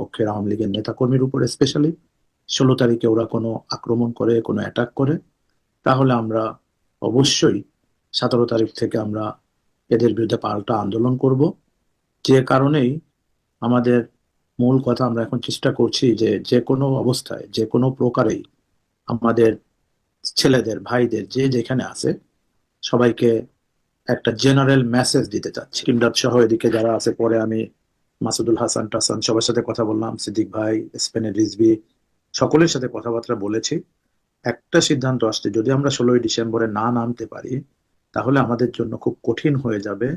পক্ষের আওয়ামী লীগের নেতাকর্মীর উপরে স্পেশালি ষোলো তারিখে ওরা কোনো আক্রমণ করে, কোনো অ্যাটাক করে, তাহলে আমরা অবশ্যই সতেরো তারিখ থেকে আমরা এদের বিরুদ্ধে পাল্টা আন্দোলন করব। যে কারণেই আমাদের মূল কথা আমরা এখন চেষ্টা করছি যে যে কোনো অবস্থায়, যে কোনো প্রকারেই আমাদের ছেলেদের, ভাইদের যে যেখানে আছে, সবাইকে একটা জেনারেল মেসেজ দিতে চাচ্ছি। কিমডাপ সহ এদিকে যারা আছে, পরে আমি মাসুদুল হাসান টাসান সবার সাথে কথা বললাম সিদ্দিক ভাই স্পেনের রিজবি সকলের সাথে কথাবার্তা বলেছি। একটা সিদ্ধান্ত আসছে যদি আমরা ষোলোই ডিসেম্বরে না নামতে পারি তাহলে আমাদের জন্য খুব কঠিন হয়ে যাবে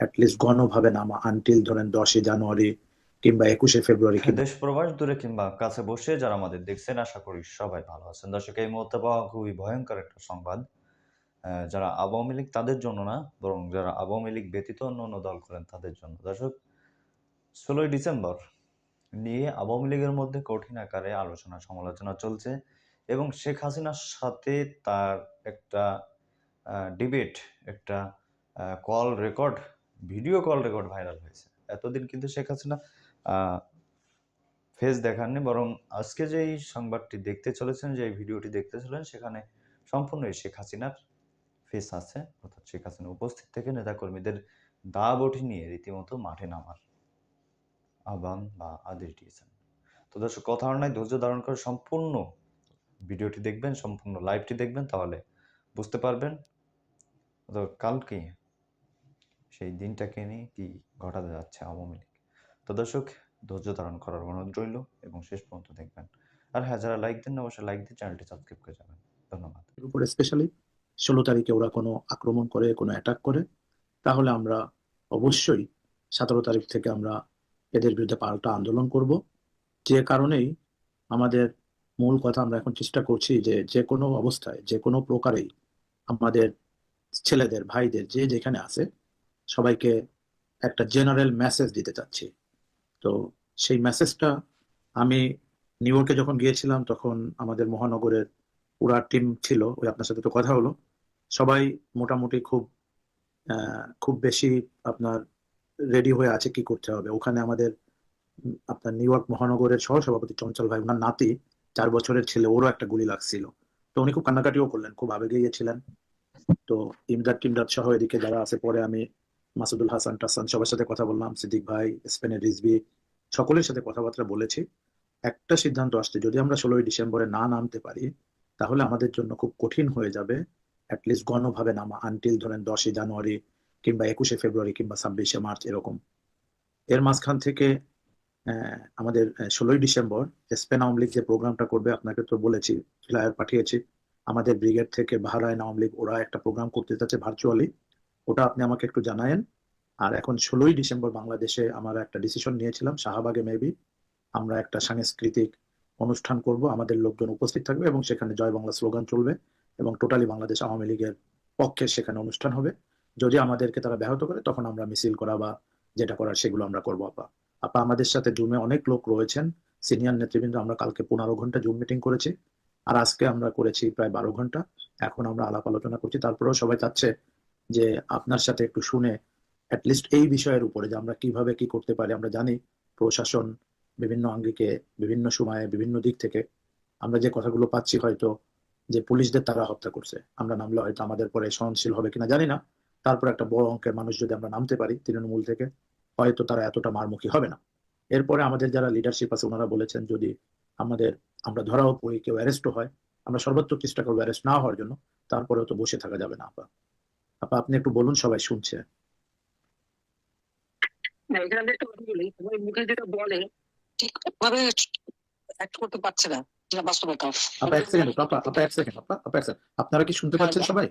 অ্যাটলিস্ট গণভাবে নামা আনটিল ধরেন দশই জানুয়ারি কিংবা একুশে ফেব্রুয়ারি দেশ প্রবাস দূরে কিংবা কাছে বসে যারা আমাদের দেখছেন আশা করি সবাই ভালো আছেন। দর্শক এই মুহূর্তে পাওয়া খুবই ভয়ঙ্কর একটা সংবাদ। আহ, যারা আওয়ামী লীগ তাদের জন্য না বরং যারা আওয়ামী লীগ ব্যতীত অন্য অন্য দল করেন তাদের জন্য। দর্শক ষোলোই ডিসেম্বর নিয়ে আওয়ামী লীগের মধ্যে কঠিন আকারে আলোচনা সমালোচনা চলছে এবং শেখ হাসিনার সাথে তার একটা ডিবেট একটা call record video call record viral হয়েছে। এতদিন কিন্তু শেখ হাসিনা ফেস দেখাননি, বরং আজকে যে এই সংবাদটি দেখতে চলেছেন যে ভিডিওটি দেখতে চলেন সেখানে সম্পূর্ণই শেখ হাসিনার ফেস আছে। অর্থাৎ শেখ হাসিনা উপস্থিত থেকে নেতাকর্মীদের দা বটি নিয়ে রীতিমতো মাঠে নামার। আহ্বান বা আদেশ দিয়েছেন। তো দর্শক, কথা নাই, ধৈর্য ধারণ করে সম্পূর্ণ ভিডিওটি দেখবেন, সম্পূর্ণ লাইভটি দেখবেন, তাহলে বুঝতে পারবেন তো কালকে সেই দিনটাকে নিয়ে কি ঘটাতে যাচ্ছে আওয়ামী লীগ। তো দর্শক, ধৈর্য ধারণ করার অনুরোধ রইল এবং শেষ পর্যন্ত দেখবেন। আর হ্যাঁ যারা লাইক দেন অবশ্যই লাইক দিয়ে চ্যানেলটি সাবস্ক্রাইব করে যাবেন। ধন্যবাদ। উপরে স্পেশালি ষোলো তারিখে ওরা কোনো আক্রমণ করে, কোনো অ্যাটাক করে, তাহলে আমরা অবশ্যই সতেরো তারিখ থেকে আমরা এদের বিরুদ্ধে পাল্টা আন্দোলন করব। যে কারণেই আমাদের মূল কথা আমরা এখন চেষ্টা করছি যে যে কোনো অবস্থায়, যে কোনো প্রকারেই আমাদের ছেলেদের, ভাইদের যে যেখানে আছে, সবাইকে একটা জেনারেল মেসেজ দিতে চাচ্ছি। তো সেই মেসেজটা আমি নিউ ইয়র্কে যখন গিয়েছিলাম, তখন আমাদের মহানগরের পুরা টিম ছিল, ওই আপনার সাথে তো কথা হলো। সবাই মোটামুটি খুব খুব বেশি আপনার রেডি হয়ে আছে কি করতে হবে? ওখানে আমাদের আপনার নিউ ইয়র্ক মহানগরের সহসভাপতি চঞ্চল ভাই ওনার নাতি, চার বছরের ছেলে, ওরও একটা গুলি লাগছিল। তো উনি খুব কান্নাকাটিও করলেন, খুব আবেগে গিয়েছিলেন। তো ইমদাদ টিমদাদ সহ এদিকে যারা আছে, পরে আমি মাসুদুল হাসান টাসান সবার সাথে কথা বললাম, সিদ্দিক ভাই, স্পেনের রিজবি সকলের সাথে কথাবার্তা বলেছি। একটা সিদ্ধান্ত আসছে, যদি আমরা ষোলোই ডিসেম্বরে না নামতে পারি, তাহলে আমাদের জন্য খুব কঠিন হয়ে যাবে অ্যাটলিস্ট গণভাবে নামা আনটিল ধরেন দশই জানুয়ারি কিংবা একুশে ফেব্রুয়ারি কিংবা ছাব্বিশে মার্চ এরকম। এর মাঝখান থেকে আমাদের ষোলোই ডিসেম্বর স্পেন আওয়ামী লীগ যে প্রোগ্রামটা করবে, আপনাকে তো বলেছি ফ্লায়ার পাঠিয়েছি। আমাদের ব্রিগেড থেকে বাহারাইন আওয়ামী লীগ, ওরা একটা প্রোগ্রাম করতে চাচ্ছে ভার্চুয়ালি। ওটা আপনি আমাকে একটু জানায়েন। আর এখন ষোলোই ডিসেম্বর বাংলাদেশে আমরা একটা ডিসিশন নিয়েছিলাম, শাহবাগে মেবি আমরা একটা সাংস্কৃতিক অনুষ্ঠান করব, আমাদের লোকজন উপস্থিত থাকবে এবং সেখানে জয় বাংলা স্লোগান চলবে এবং টোটালি বাংলাদেশ আওয়ামী লীগের পক্ষে সেখানে অনুষ্ঠান হবে। যদি আমাদেরকে তারা ব্যাহত করে, তখন আমরা মিছিল করা বা যেটা করার সেগুলো আমরা করব, আপা। আপা, আমাদের সাথে জুমে অনেক লোক রয়েছেন, সিনিয়র নেতৃবৃন্দ, আমরা কালকে পনেরো ঘণ্টা জুম মিটিং করেছি, আর আজকে আমরা করেছি প্রায় বারো ঘণ্টা। এখন আমরা আলাপ আলোচনা করছি, তারপরেও সবাই চাচ্ছে যে আপনার সাথে একটু শুনে অ্যাটলিস্ট এই বিষয়ের উপরে যে আমরা কীভাবে কি করতে পারি, আমরা জানি প্রশাসন বিভিন্ন আঙ্গিকে, বিভিন্ন সময়ে, বিভিন্ন দিক থেকে আমরা যে কথাগুলো পাচ্ছি হয়তো যে পুলিশদের তারা হত্যা করছে। আমরা নামলে হয়তো আমাদের পরে সহনশীল হবে কিনা জানি না। তারপর একটা বড় অঙ্কের মানুষ যদি আমরা নামতে পারি তৃণমূল থেকে হয়তো তারা এতটা মারমুখী হবে না। এরপরে আমাদের যারা লিডারশিপ আছে ওনারা বলেছেন যদি আমাদের আমরা ধরাও পড়ি কেউ অ্যারেস্টও হয় আমরা সর্বোচ্চ চেষ্টা করব অ্যারেস্ট না হওয়ার জন্য তারপরেও তো বসে থাকা যাবে না আপা। আপা আপনি একটু বলুন সবাই শুনছে। এখানে একটা বলি। সবাই মুখে যেটা বলে ঠিক ভাবে অ্যাক্ট করতে পারছে না যেটা বাস্তবতা আপা এক সেকেন্ড আপা আপা এক সেকেন্ড আপা আপা এক সেকেন্ড আপনারা কি শুনতে পাচ্ছেন সবাই?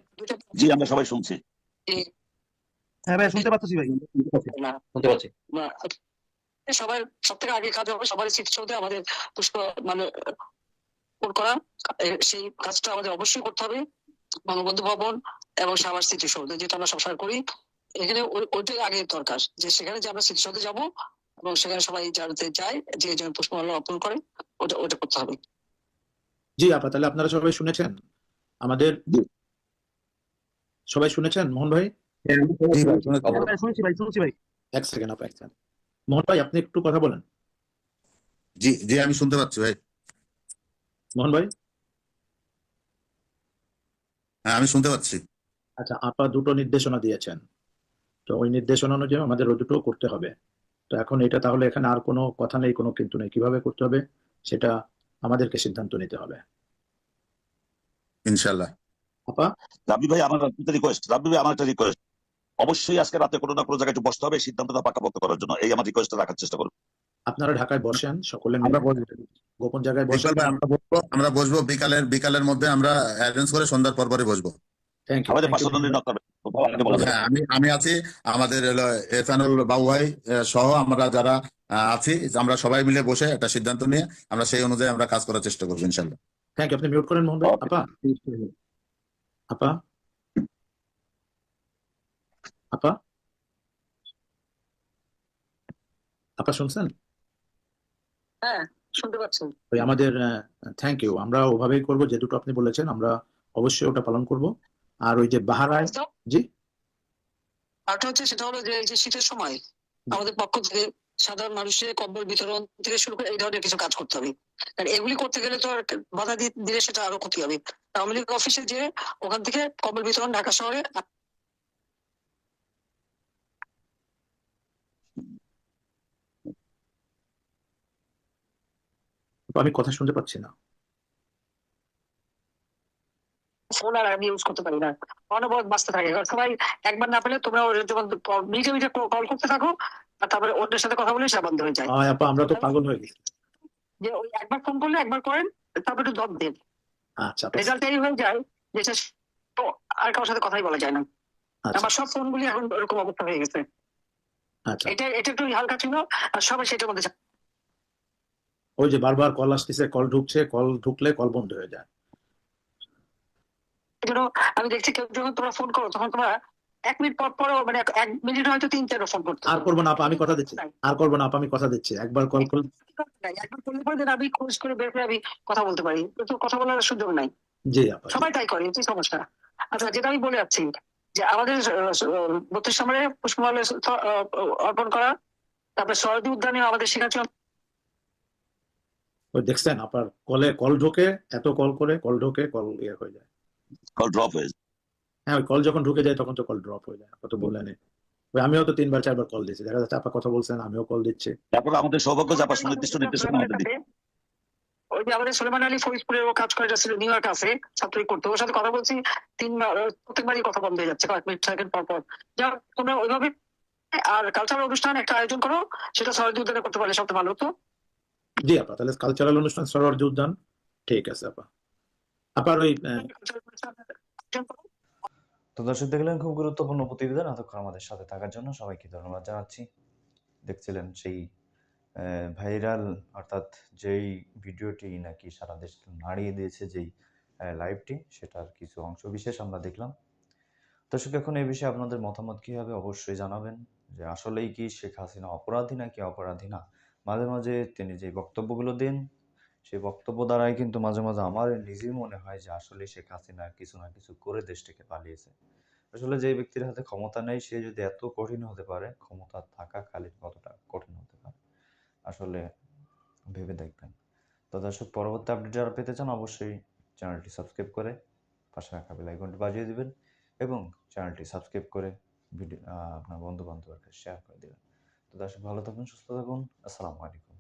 জি আমরা সবাই শুনছি। হ্যাঁ ভাই শুনতে পাচ্ছি ভাই। না। শুনতে পাচ্ছি। না সবার সব থেকে আগে কাজ হবে সবার স্মৃতিসৌধে আমাদের পুষ্প মানে করা। সেই কাজটা আমাদের অবশ্যই করতে হবে বঙ্গবন্ধু ভবন এবং সবার স্মৃতিসৌধে যেটা আমরা সবসময় করি। এখানে ওই- ওইটাই আগে দরকার যে সেখানে যে আমরা স্মৃতিসৌধে যাব এবং সেখানে সবাই যাতে যায় যে যেন পুষ্পমাল্য অর্পণ করে ওটা ওটা করতে হবে। জি আপা তাহলে আপনারা সবাই শুনেছেন। আমাদের। সবাই শুনেছেন? মোহন ভাই? হ্যাঁ, শুনছি ভাই শুনছি। ভাই এক সেকেন্ড আপা এক সেকেন্ড। মোহন ভাই আপনি একটু কথা বলেন। জি জি আমি শুনতে পাচ্ছি ভাই। মোহন ভাই? হ্যাঁ আমি শুনতে পাচ্ছি। আচ্ছা আপা দুটো নির্দেশনা দিয়েছেন। তো ওই নির্দেশনা অনুযায়ী আমাদের ওই দুটো করতে হবে। তো এখন এটা তাহলে এখানে আর কোনো কথা নেই কোনো কিন্তু নেই। কীভাবে করতে হবে? সেটা আমাদেরকে সিদ্ধান্ত নিতে হবে। ইনশাল্লাহ আপা রাব্বি ভাই আমার একটা রিকোয়েস্ট রাব্বি ভাই আমার একটা রিকোয়েস্ট অবশ্যই আজকে রাতে কোনো না কোনো জায়গায় একটু বসতে হবে সিদ্ধান্তটা পাকাপোক্ত করার জন্য। এই আমার রিকোয়েস্টটা রাখার চেষ্টা করব আপনারা ঢাকায় বসেন সকলে আমরা। গোপন জায়গায় বসেন আমরা বসবো আমরা বসবো বিকালের বিকালের মধ্যে আমরা অ্যারেঞ্জ করে সন্ধ্যার পর পরে বসবো। আমাদের হ্যাঁ আমি আমি আছি আমাদের হলো এসানুল বাবু ভাই সহ আমরা যারা আছি আমরা সবাই মিলে বসে একটা সিদ্ধান্ত নিয়ে আমরা সেই অনুযায়ী আমরা কাজ করার চেষ্টা করব ইনশাল্লাহ। থ্যাংক ইউ আপনি মিউট করেন মোহন ভাই আপা। আপা আপা আপা শুনছেন? হ্যাঁ শুনতে পাচ্ছি। ওই আমাদের থ্যাংক ইউ আমরা ওভাবেই করব যে দুটো আপনি বলেছেন আমরা অবশ্যই ওটা পালন করব। আর ওই যে বাহারায় জি? আরেকটা হচ্ছে সেটা হলো যে শীতের সময় আমাদের পক্ষ থেকে সাধারণ মানুষের কম্বল বিতরণ থেকে শুরু করে এই ধরনের কিছু কাজ করতে হবে। কারণ এগুলি করতে গেলে তো আর বাধা দিলে সেটা আরও ক্ষতি হবে। আওয়ামী লীগ অফিসে যে ওখান থেকে কম্বল বিতরণ ঢাকা শহরে আমি কথা শুনতে পাচ্ছি না। ফোন আর আমি ইউজ করতে পারি না। অনবরত বাঁচতে থাকে। সবাই একবার না পেলে তোমরা মিটে মিটে কল করতে থাকো। তারপরে অন্যের সাথে কথা বলে সেটা বন্ধ হয়ে যায়। আপা আমরা তো পাগল হয়ে গেছি। যে ওই একবার ফোন করলে একবার করেন তারপরে একটু দর দেন। আচ্ছা রেজাল্ট এই হয়ে যায় যে আর কারোর সাথে কথাই বলা যায় না। আচ্ছা। আমার সব ফোনগুলি এখন এরকম অবস্থা হয়ে গেছে। আচ্ছা। এটা এটা একটু হালকা ছিল আর সবাই সেটার মধ্যে। ওই যে বারবার কল আসতেছে কল ঢুকছে কল ঢুকলে কল বন্ধ হয়ে যায়। আমি দেখছি কেউ যখন তোমরা ফোন করো তখন তোমরা এক মিনিট পর পরও মানে এক- মিনিট হয়তো তিন চারটা ফোন করতে আর করব না আপা আমি কথা দিচ্ছি। আর করব না আপা আমি কথা দিচ্ছি। একবার কল করলে একবার করলে পরে আমি খোঁজ করে বের করে আমি কথা বলতে পারি। কিন্তু কথা বলার সুযোগ নাই। জি আপা সবাই তাই করে এটাই সমস্যা। আচ্ছা যেটা আমি বলে যাচ্ছি যে আমাদের বত্রিশ নম্বরে পুষ্পমাল্য অর্পণ করা তারপরে সরদী উদ্যানে আমাদের শিখাচল ওই দেখছেন আপনার কলে কল ঢোকে এত কল করে কল ঢোকে কল ইয়ে হয়ে যায়। কল ড্রপ হয়ে যায়। হ্যাঁ ওই কল যখন ঢুকে যায় তখন তো কল ড্রপ হয়ে যায় আপা তো বললেন। ওই আমিও তো তিনবার চারবার কল দিচ্ছি দেখা যাচ্ছে আপা কথা বলছেন আমিও কল দিচ্ছি। তারপরে আমাদের সৌভাগ্য যে আপনার সুনির্দিষ্ট নির্দেশনা আমাদের দিচ্ছে ওই যে আমাদের সুলেমান আলী ফরিদপুরের ও কাজ করে যাচ্ছিল নিউ ইয়র্ক আছে ছাত্রই করতে। ওর সাথে কথা বলছি তিনবার প্রত্যেকবারই কথা বন্ধ হয়ে যাচ্ছে কয়েক মিনিট সেকেন্ড পর পর। যা তোমরা ওইভাবে আর কালচারাল অনুষ্ঠান একটা আয়োজন করো সেটা সরদী উদ্যানে করতে পারলে সবচেয়ে ভালো হতো। জি আপা তাহলে কালচারাল অনুষ্ঠান সরোয়ার্দী উদ্যান। ঠিক আছে আপা। আপার ওই আহ, Cultural অনুষ্ঠান আয়োজন করো। তো দর্শক দেখলেন খুব গুরুত্বপূর্ণ প্রতিবেদন। এতক্ষণ আমাদের সাথে থাকার জন্য সবাইকে ধন্যবাদ জানাচ্ছি। দেখছিলেন সেই ভাইরাল অর্থাৎ যেই ভিডিওটি নাকি সারা দেশ নাড়িয়ে দিয়েছে যেই লাইভটি, সেটার কিছু অংশ বিশেষ আমরা দেখলাম। দর্শক, এখন এই বিষয়ে আপনাদের মতামত কি হবে অবশ্যই জানাবেন। যে আসলেই কি শেখ হাসিনা অপরাধী নাকি অপরাধী না? মাঝে মাঝে তিনি যে বক্তব্যগুলো দেন সেই বক্তব্য দ্বারাই কিন্তু মাঝে মাঝে আমার নিজেই মনে হয় যে আসলে শেখ হাসিনা কিছু না কিছু করে দেশ থেকে পালিয়েছে। আসলে যে ব্যক্তির হাতে ক্ষমতা নেই, সে যদি এত কঠিন হতে পারে, ক্ষমতা থাকাকালীন কতটা কঠিন হতে পারে? আসলে ভেবে দেখবেন। তো দর্শক, পরবর্তী আপডেট যারা পেতে চান অবশ্যই চ্যানেলটি সাবস্ক্রাইব করে পাশে রাখা বেল বাজিয়ে দিবেন এবং চ্যানেলটি সাবস্ক্রাইব করে ভিডিও আপনার বন্ধু বান্ধবের কাছে শেয়ার করে দেবেন। তো দর্শক, ভালো থাকুন, সুস্থ থাকুন। আসসালামু আলাইকুম।